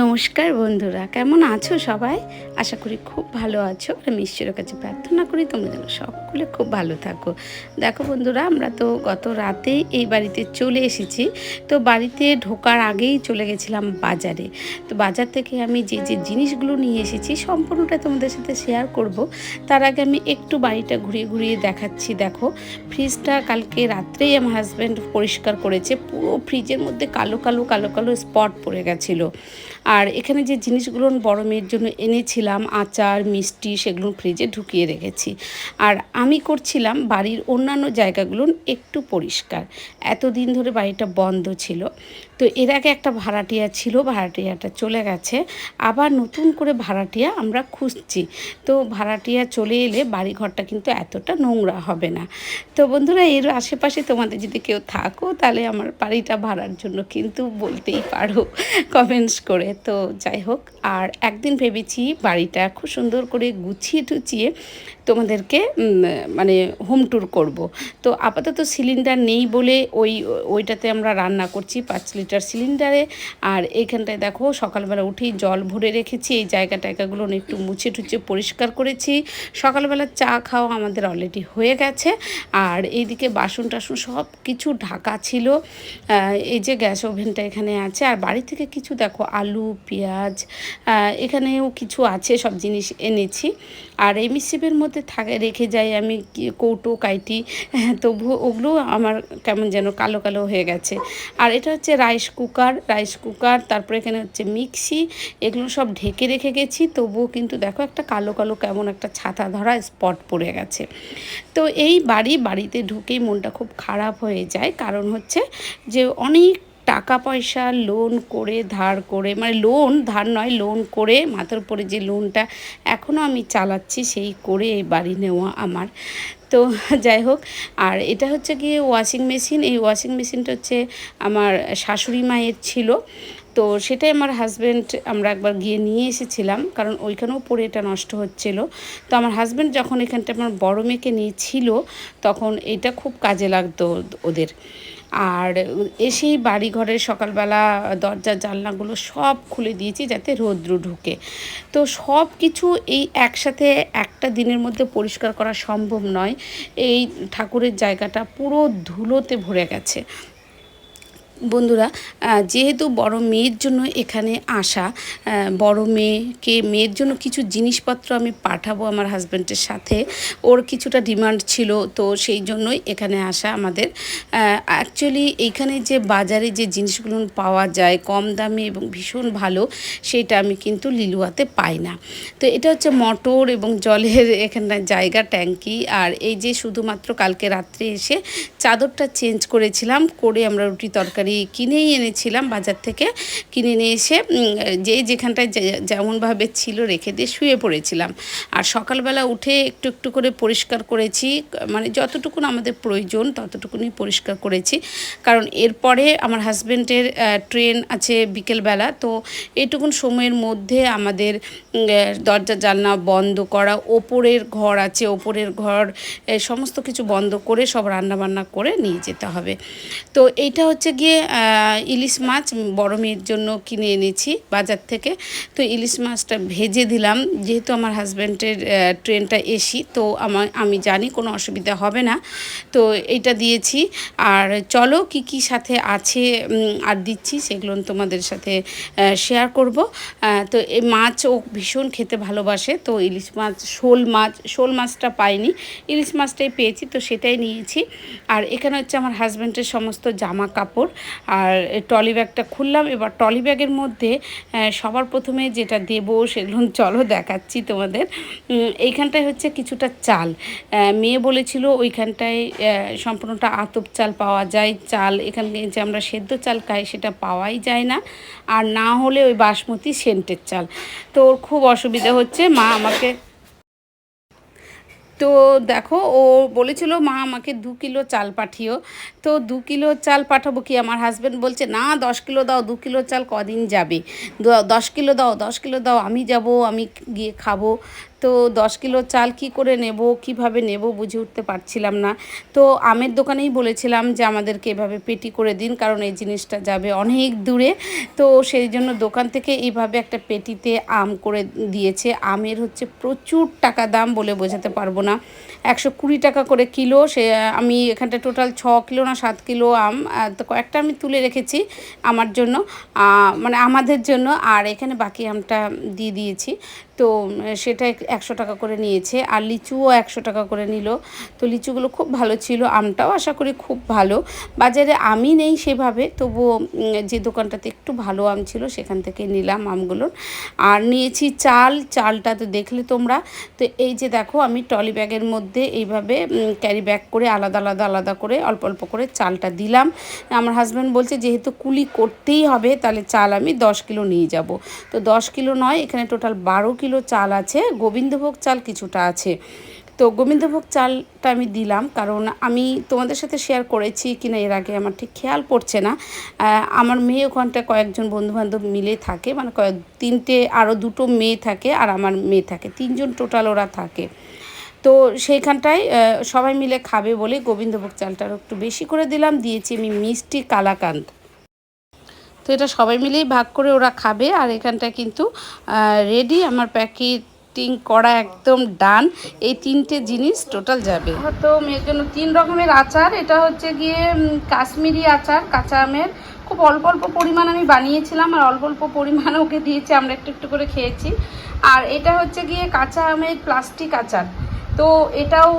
নমস্কার বন্ধুরা, কেমন আছো সবাই? আশা করি খুব ভালো আছো। আমি ঈশ্বরের কাছে প্রার্থনা করি তোমরা যেন সকলে খুব ভালো থাকো। দেখো বন্ধুরা, আমরা তো গত রাতেই এই বাড়িতে চলে এসেছি। তো বাড়িতে ঢোকার আগেই চলে গেছিলাম বাজারে। তো বাজার থেকে আমি যে যে জিনিসগুলো নিয়ে এসেছি সম্পূর্ণটা তোমাদের সাথে শেয়ার করব। তার আগে আমি একটু বাড়িটা ঘুরিয়ে ঘুরিয়ে দেখাচ্ছি। দেখো ফ্রিজটা কালকে রাত্রেই আমার হাজব্যান্ড পরিষ্কার করেছে। পুরো ফ্রিজের মধ্যে কালো কালো কালো কালো স্পট পড়ে গেছিল। আর এখানে যে জিনিসগুলো বড় মেয়ের জন্য এনেছিলাম, আচার, মিষ্টি, সেগুলো ফ্রিজে ঢুকিয়ে রেখেছি। আর আমি করছিলাম বাড়ির অন্যান্য জায়গাগুলো একটু পরিষ্কার। এতদিন ধরে বাড়িটা বন্ধ ছিল। তো এর আগে একটা ভাড়াটিয়া ছিল, ভাড়াটিয়াটা চলে গেছে। আবার নতুন করে ভাড়াটিয়া আমরা খুঁজছি। তো ভাড়াটিয়া চলে এলে বাড়িঘরটা কিন্তু এতটা নোংরা হবে না। তো বন্ধুরা, এর আশেপাশে তোমাদের যদি কেউ থাকো, তাহলে আমার বাড়িটা ভাড়ার জন্য কিন্তু বলতেই পারো কমেন্টস করে। তো যাই হোক, আর একদিন ভেবেছি বাড়িটা খুব সুন্দর করে গুছিয়ে টুচিয়ে তোমাদেরকে মানে হোম ট্যুর করব। তো আপাতত সিলিন্ডার নেই বলে ওই, ওইটাতে আমরা রান্না করছি, পাঁচ লিটার সিলিন্ডারে। আর এইখানটায় দেখো সকালবেলা উঠেই জল ভরে রেখেছি। এই জায়গা টায়গাগুলো একটু মুছে টুচে পরিষ্কার করেছি। সকালবেলা চা খাওয়া আমাদের অলরেডি হয়ে গেছে। আর এইদিকে বাসন টাসন সব কিছু ঢাকা ছিল। এই যে গ্যাস ওভেনটা এখানে আছে। আর বাড়ি থেকে কিছু দেখো আলু পেঁয়াজ এখানেও কিছু আছে সব জিনিস এনেছি। আর এই মিসিপের মধ্যে থাকে রেখে যাই আমি কৌটো কাইটি হ্যাঁ, তবু ওগুলো আমার কেমন যেন কালো কালো হয়ে গেছে। আর এটা হচ্ছে রাইস কুকার রাইস কুকার, তারপরে এখানে হচ্ছে মিক্সি, এগুলো সব ঢেকে রেখে গেছি। তবুও কিন্তু দেখো একটা কালো কালো কেমন একটা ছাতা ধরা স্পট পড়ে গেছে। তো এই বাড়ি, বাড়িতে ঢুকেই মনটা খুব খারাপ হয়ে যায়। কারণ হচ্ছে যে অনেক টাকা পয়সা লোন করে, ধার করে মানে লোন ধার নয় লোন করে, মাথার উপরে যে লোনটা এখনও আমি চালাচ্ছি, সেই করে এই বাড়ি নেওয়া আমার। তো যাই হোক, আর এটা হচ্ছে গিয়ে ওয়াশিং মেশিন এই ওয়াশিং মেশিনটা হচ্ছে আমার শাশুড়ি মায়ের ছিল। তো সেটাই আমার হাজব্যান্ড আমরা একবার গিয়ে নিয়ে এসেছিলাম, কারণ ওইখানেও পরে এটা নষ্ট হচ্ছিল। তো আমার হাজব্যান্ড যখন এখানটা আমার বড় মেয়েকে নিয়েছিল, তখন এটা খুব কাজে লাগতো ওদের। আর এসেই বাড়ি ঘরের সকালবেলা, দরজা, জানলাগুলো সব খুলে দিয়েছি যাতে রৌদ্র ঢুকে। তো সব কিছু এই একসাথে একটা দিনের মধ্যে পরিষ্কার করা সম্ভব নয়। এই ঠাকুরের জায়গাটা পুরো ধুলোতে ভরে গেছে। বন্ধুরা যেহেতু বড় মেয়ের জন্য এখানে আসা বড় মেয়েকে, মেয়ের জন্য কিছু জিনিসপত্র আমি পাঠাবো আমার হাজব্যান্ডের সাথে। ওর কিছুটা ডিমান্ড ছিল, তো সেই জন্যই এখানে আসা আমাদের। অ্যাকচুয়ালি এইখানে যে বাজারে যে জিনিসগুলো পাওয়া যায়, কম দামে এবং ভীষণ ভালো, সেটা আমি কিন্তু লিলুয়াতে পাই না। তো এটা হচ্ছে মটর এবং জলের এখানটা জায়গা, ট্যাঙ্কি। আর এই যে শুধুমাত্র কালকে রাত্রে এসে চাদরটা চেঞ্জ করেছিলাম, করে আমরা রুটি তরকারি কিনেই এনেছিলাম বাজার থেকে। কিনে নিয়ে এসে যে যেখানটায় যেমনভাবে ছিল রেখে দিয়ে শুয়ে পড়েছিলাম। আর সকালবেলা উঠে একটু একটু করে পরিষ্কার করেছি। মানে যতটুকুন আমাদের প্রয়োজন ততটুকুনি পরিষ্কার করেছি। কারণ এরপরে আমার হাজব্যান্ডের ট্রেন আছে বিকেলবেলা। তো এইটুকুন সময়ের মধ্যে আমাদের দরজা, জানলা বন্ধ করা, ওপরের ঘর আছে, ওপরের ঘর সমস্ত কিছু বন্ধ করে সব রান্না বান্না করে নিয়ে যেতে হবে। তো এইটা হচ্ছে গিয়ে ইলিশ মাছ বড় মেয়ের জন্য কিনে এনেছি বাজার থেকে। তো ইলিশ মাছটা ভেজে দিলাম। যেহেতু আমার হাজব্যান্ডের ট্রেনটা এসি, তো আমার, আমি জানি কোনো অসুবিধা হবে না। তো এটা দিয়েছি। আর চলো কি কি সাথে আছে আর দিচ্ছি, সেগুলো তোমাদের সাথে শেয়ার করব। তো এই মাছ ও ভীষণ খেতে ভালোবাসে। তো ইলিশ মাছ, শোল মাছ, শোল মাছটা পাইনি। ইলিশ মাছটাই পেয়েছি, তো সেটাই নিয়েছি। আর এখানে হচ্ছে আমার হাজব্যান্ডের সমস্ত জামা কাপড়। আর ট্রলি ব্যাগটা খুললাম। এবার ট্রলি ব্যাগের মধ্যে সবার প্রথমে যেটা দেব সেগুলো চলো দেখাচ্ছি তোমাদের। এইখানটায় হচ্ছে কিছুটা চাল। মেয়ে বলেছিল ওইখানটায় সম্পূর্ণটা আতপ চাল পাওয়া যায়। চাল এখানে যে আমরা সেদ্ধ চাল খাই সেটা পাওয়াই যায় না। আর না হলে ওই বাসমতি সেন্টের চাল। তো খুব অসুবিধা হচ্ছে। মা আমাকে তো দেখো, ও বলেছিল, মা, আমাকে দু কিলো চাল পাঠিও। তো দু কিলো চাল পাঠাবো কি? আমার হাজব্যান্ড বলছে, না, দশ কিলো দাও, দু কিলো চাল কদিন যাবে? দশ কিলো দাও, দশ কিলো দাও, আমি যাব, আমি গিয়ে খাব। তো তো দশ কিলো চাল কি করে নেব, কীভাবে নেব বুঝে উঠতে পারছিলাম না। তো আমের দোকানেই বলেছিলাম যে আমাদেরকে এভাবে পেটি করে দিন, কারণ এই জিনিসটা যাবে অনেক দূরে। তো সেই জন্য দোকান থেকে এইভাবে একটা পেটিতে আম করে দিয়েছে। আমের হচ্ছে প্রচুর টাকা দাম বলে বোঝাতে পারব না। একশো কুড়ি টাকা করে কিলো, সে আমি এখানটা টোটাল ছ কিলো না সাত কিলো আম তো কয়েকটা আমি তুলে রেখেছি আমার জন্য মানে আমাদের জন্য। আর এখানে বাকি আমটা দিয়ে দিয়েছি। তো সেটা এক- একশো টাকা করে নিয়েছে। আর লিচুও একশো টাকা করে নিল। তো লিচুগুলো খুব ভালো ছিল, আমটাও আশা করি খুব ভালো। বাজারে আমি নেই সেভাবে, তবুও যে দোকানটাতে একটু ভালো আম ছিল সেখান থেকে নিলাম আমগুলো। আর নিয়েছি চাল, চালটা তো দেখলে তোমরা। তো এই যে দেখো, আমি টলি ব্যাগের মধ্যে এইভাবে ক্যারি ব্যাগ করে আলাদা আলাদা আলাদা করে, অল্প অল্প করে চালটা দিলাম। আমার হাজব্যান্ড বলছে, যেহেতু কুলি করতেই হবে, তাহলে চাল আমি দশ কিলো নিয়ে যাব। তো দশ কিলো নয়, এখানে টোটাল বারো কিলো চাল আছে, গোবিন্দভোগ চাল কিছুটা আছে। তো গোবিন্দভোগ চালটা আমি দিলাম, কারণ আমি তোমাদের সাথে শেয়ার করেছি কিনা এর আগে আমার ঠিক খেয়াল পড়ছে না। আমার মেয়ে ওখানটায় কয়েকজন বন্ধুবান্ধব মিলে থাকে মানে কয়েক, তিনটে আরও দুটো মেয়ে থাকে আর আমার মেয়ে থাকে, তিনজন টোটাল ওরা থাকে। তো সেইখানটায় সবাই মিলে খাবে বলে গোবিন্দভোগ চালটা একটু বেশি করে দিলাম, দিয়েছি আমি মিষ্টি কালাকান্দ। তো এটা সবাই মিলেই ভাগ করে ওরা খাবে আর এখানটা কিন্তু রেডি আমার প্যাকেটিং করা একদম ডান এই তিনটে জিনিস টোটাল যাবে। তো মেয়ের জন্য তিন রকমের আচার, এটা হচ্ছে গিয়ে কাশ্মীরি আচার, কাঁচা আমের। খুব অল্প অল্প পরিমাণ আমি বানিয়েছিলাম আর অল্প অল্প পরিমাণ ওকে দিয়েছি, আমরা একটু একটু করে খেয়েছি। আর এটা হচ্ছে গিয়ে কাঁচা আমের প্লাস্টিক আচার। তো এটাও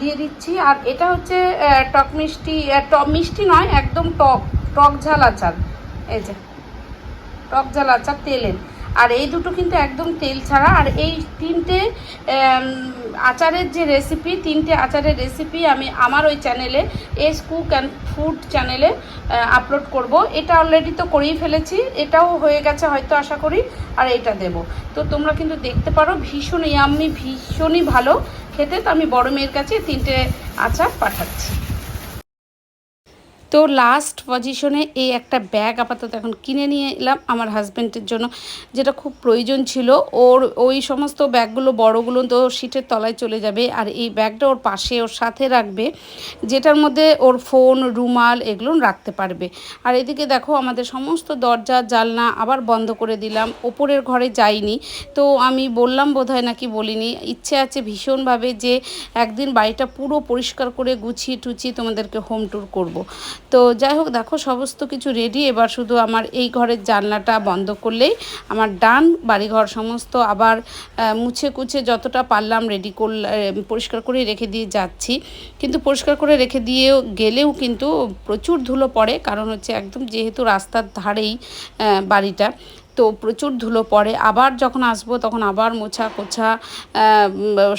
দিয়ে দিচ্ছি। আর এটা হচ্ছে টক মিষ্টি টক মিষ্টি নয়, একদম টক টক ঝাল আচার। এই যে, টক ঝাল আচার তেলের। আর এই দুটো কিন্তু একদম তেল ছাড়া। আর এই তিনটে আচারের যে রেসিপি তিনটে আচারের রেসিপি আমি আমার ওই চ্যানেলে এস কুক অ্যান্ড ফুড চ্যানেলে আপলোড করব। এটা অলরেডি তো করেই ফেলেছি। এটাও হয়ে গেছে হয়তো আশা করি, আর এটা দেব। তো তোমরা কিন্তু দেখতে পারো ভীষণ ইয়াম্মি ভীষণই ভালো। খেতে তো আমি বড় মেয়ের কাছে তিনটে আচার পাঠাচ্ছি। তো লাস্ট পজিশনে এই একটা ব্যাগ আপাতত এখন কিনে নিয়ে এলাম আমার হাজব্যান্ডের জন্য। যেটা খুব প্রয়োজন ছিল, ওর ওই সমস্ত ব্যাগগুলো বড়গুলো তো সিটের তলায় চলে যাবে, আর এই ব্যাগটা ওর পাশে, ওর সাথে রাখবে, যেটার মধ্যে ওর ফোন রুমাল এগুলো রাখতে পারবে। আর এদিকে দেখো, আমাদের সমস্ত দরজা জালনা আবার বন্ধ করে দিলাম, ওপরের ঘরে যাইনি। তো আমি বললাম বোধহয় নাকি বলিনি, ইচ্ছে আছে ভীষণভাবে যে একদিন বাড়িটা পুরো পরিষ্কার করে গুছিয়ে টুচিয়ে তোমাদেরকে হোম ট্যুর করব। তো যাই হোক, দেখো, সমস্ত কিছু রেডি এবার শুধু আমার এই ঘরের জানলাটা বন্ধ করলেই আমার ডান বাড়িঘর সমস্ত আবার মুছে কুছে যতটা পারলাম রেডি করলে পরিষ্কার করে রেখে দিয়ে যাচ্ছি। কিন্তু পরিষ্কার করে রেখে দিয়েও গেলেও কিন্তু প্রচুর ধুলো পড়ে, কারণ হচ্ছে একদম যেহেতু রাস্তার ধারেই বাড়িটা, তো প্রচুর ধুলো পড়ে। আবার যখন আসব তখন আবার মোছা কোছা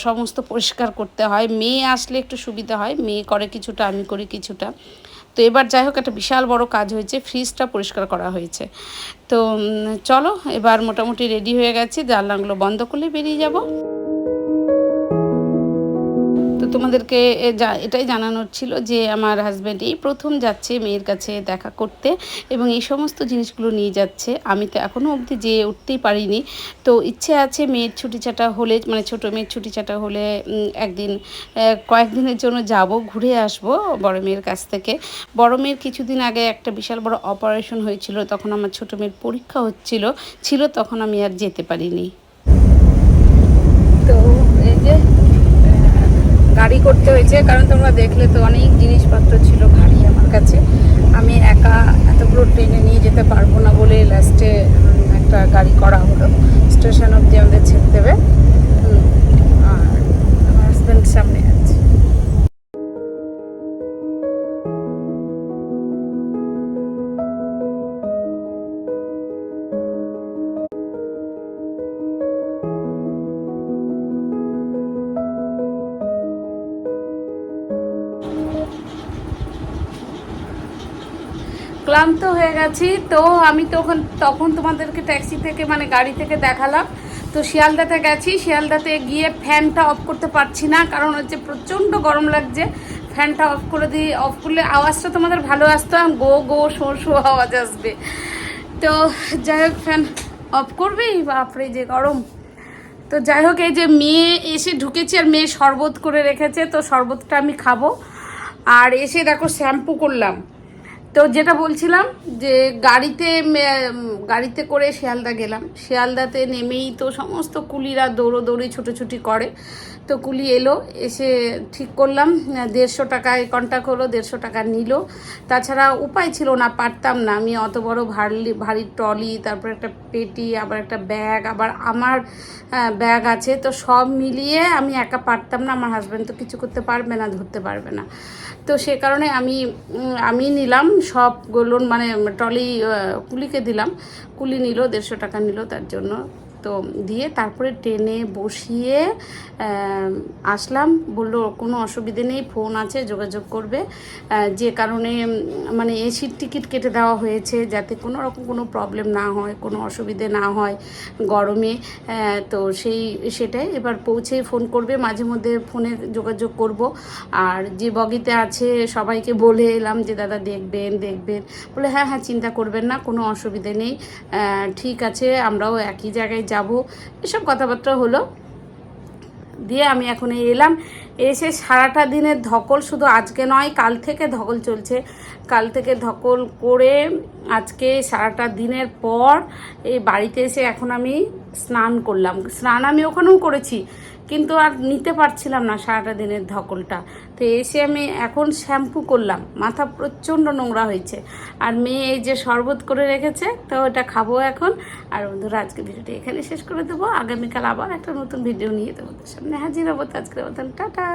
সমস্ত পরিষ্কার করতে হয়। মেয়ে আসলে একটু সুবিধা হয়, মেয়ে করে কিছুটা, আমি করি কিছুটা। তো এবার যাই হোক, একটা বিশাল বড় কাজ হয়েছে ফ্রিজটা পরিষ্কার করা হয়েছে। তো চলো, এবার মোটামুটি রেডি হয়ে গেছি, জানলাগুলো বন্ধ করলে বেরিয়ে যাব। তোমাদেরকে এটাই জানানোর ছিল যে আমার হাজব্যান্ড এই প্রথম যাচ্ছে মেয়ের কাছে দেখা করতে এবং এই সমস্ত জিনিসগুলো নিয়ে যাচ্ছে। আমি তো এখনও অবধি যেয়ে উঠতেই পারিনি। তো ইচ্ছে আছে মেয়ের ছুটি ছাটা হলে মানে ছোটো মেয়ের ছুটি ছাটা হলে একদিন কয়েকদিনের জন্য যাব, ঘুরে আসব বড় মেয়ের কাছ থেকে। বড় মেয়ের কিছুদিন আগে একটা বিশাল বড় অপারেশন হয়েছিল, তখন আমার ছোটো মেয়ের পরীক্ষা হচ্ছিল, ছিল, তখন আমি আর যেতে পারিনি তো এই যে গাড়ি করতে হয়েছে, কারণ তোমরা দেখলে তো অনেক জিনিসপত্র ছিল ভারী আমার কাছে। আমি একা এতগুলো ট্রেনে নিয়ে যেতে পারব না বলে লাস্টে একটা গাড়ি করা হলো। স্টেশন অব্দি আমাদের ক্লান্ত হয়ে গেছি। তো আমি তখন তখন তোমাদেরকে ট্যাক্সি থেকে মানে গাড়ি থেকে দেখালাম। তো শিয়ালদাতে গেছি। শিয়ালদাতে গিয়ে ফ্যানটা অফ করতে পারছি না। কারণ হচ্ছে প্রচণ্ড গরম লাগছে। ফ্যানটা অফ করে দিই অফ করলে আওয়াজটা তোমাদের ভালো আসতো। গো গো, শো শো আওয়াজ আসবে। তো যাই হোক ফ্যান অফ করবি বাপরে, যে গরম। তো যাই হোক, এই যে মেয়ে এসে ঢুকেছে আর মেয়ে শরবত করে রেখেছে। তো শরবতটা আমি খাব। আর এসে দেখো শ্যাম্পু করলাম। তো যেটা বলছিলাম যে গাড়িতে গাড়িতে করে শিয়ালদা গেলাম। শিয়ালদাতে নেমেই তো সমস্ত কুলিরা দৌড়োদৌড়ি, ছুটোছুটি করে। তো কুলি এলো, এসে ঠিক করলাম, দেড়শো টাকায় কন্ট্যাক্ট হলো, দেড়শো টাকা নিল। তাছাড়া উপায় ছিল না, পারতাম না। আমি অত বড় ভারী ভারী ট্রলি তারপর একটা পেটি, আবার একটা ব্যাগ আবার আমার ব্যাগ আছে। তো সব মিলিয়ে আমি একা পারতাম না, আমার হাজব্যান্ড তো কিছু করতে পারবে না, ধরতে পারবে না। তো সে কারণে আমি আমি নিলাম সবগুলো মানে ট্রলি কুলিকে দিলাম। কুলি নিল, দেড়শো টাকা নিল তার জন্য। তো দিয়ে তারপরে ট্রেনে বসিয়ে আসলাম। বলল, কোনো অসুবিধে নেই, ফোন আছে, যোগাযোগ করবে। যে কারণে মানে এসির টিকিট কেটে দেওয়া হয়েছে যাতে কোনো রকম কোনো প্রবলেম না হয়, কোনো অসুবিধে না হয় গরমে। তো সেই, সেটাই। এবার পৌঁছেই ফোন করবে, মাঝে মধ্যে ফোনে যোগাযোগ করব। আর যে বগিতে আছে, সবাইকে বলে এলাম যে, দাদা, দেখবেন দেখবেন। বলে হ্যাঁ হ্যাঁ চিন্তা করবেন না, কোনো অসুবিধে নেই। ঠিক আছে, আমরাও একই জায়গায় যাব। এসব কথাবার্তা হলো। দিয়ে আমি এখন এলাম। এসে সারাটা দিনের ধকল শুধু আজকে নয়, কাল থেকে ধকল চলছে। কাল থেকে ধকল করে আজকে সারাটা দিনের পর এই বাড়িতে এসে এখন আমি স্নান করলাম। স্নান আমি ওখানেও করেছি। কিন্তু আর নিতে পারছিলাম না সারাটা দিনের ধকলটা। তো এসে আমি এখন শ্যাম্পু করলাম। মাথা প্রচণ্ড নোংরা হয়েছে। আর মেয়ে এই যে শরবত করে রেখেছে, তো ওটা খাব এখন। আর বন্ধুরা, আজকে ভিডিওটি এখানে শেষ করে দেবো। আগামীকাল আবার একটা নতুন ভিডিও নিয়ে দেবো সামনে হাজির হব। তো আজকের মতন, টাটা!